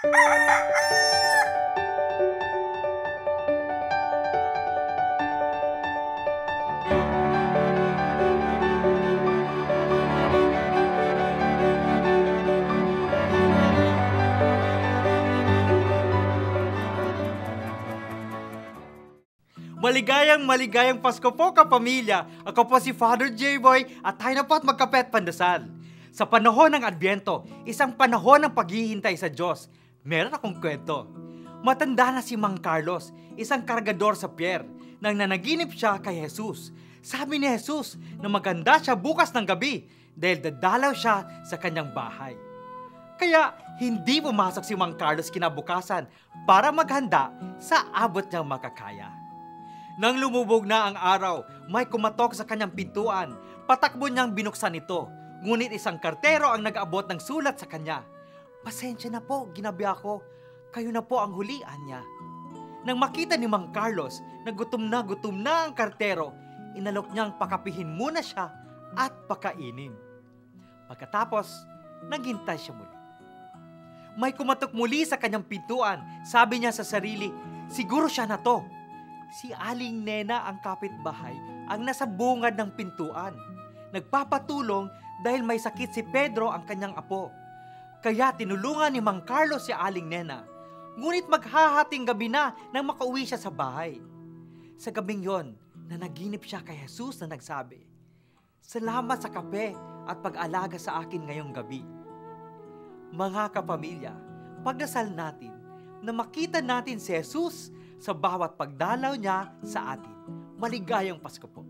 Maligayang maligayang Pasko po kapamilya. Ako po si Father J-Boy at tayo na po at magkape at pandasal. Sa panahon ng Adbyento, isang panahon ng paghihintay sa Diyos, meron akong kwento. Matanda na si Mang Carlos, isang kargador sa pier, nang nanaginip siya kay Jesus. Sabi ni Jesus na maganda siya bukas ng gabi dahil dadalaw siya sa kanyang bahay. Kaya hindi pumasok si Mang Carlos kinabukasan para maghanda sa abot niyang makakaya. Nang lumubog na ang araw, may kumatok sa kanyang pintuan. Patakbo niyang binuksan ito. Ngunit isang kartero ang nag-abot ng sulat sa kanya. Pasensya na po, ginabi ako. Kayo na po ang hulian niya. Nang makita ni Mang Carlos na gutom na gutom na ang kartero, inalok niyang pakapihin muna siya at pakainin. Pagkatapos, naghintay siya muli. May kumatok muli sa kanyang pintuan. Sabi niya sa sarili, siguro siya na to si Aling Nena ang kapitbahay ang nasa bungad ng pintuan. Nagpapatulong dahil may sakit si Pedro ang kanyang apo. Kaya tinulungan ni Mang Carlos si Aling Nena. Ngunit maghahating gabi na nang makauwi siya sa bahay. Sa gabing yon, nanaginip siya kay Jesus na nagsabi, Salamat sa kape at pag-alaga sa akin ngayong gabi. Mga kapamilya, pagdasal natin na makita natin si Jesus sa bawat pagdalaw niya sa atin. Maligayang Pasko po.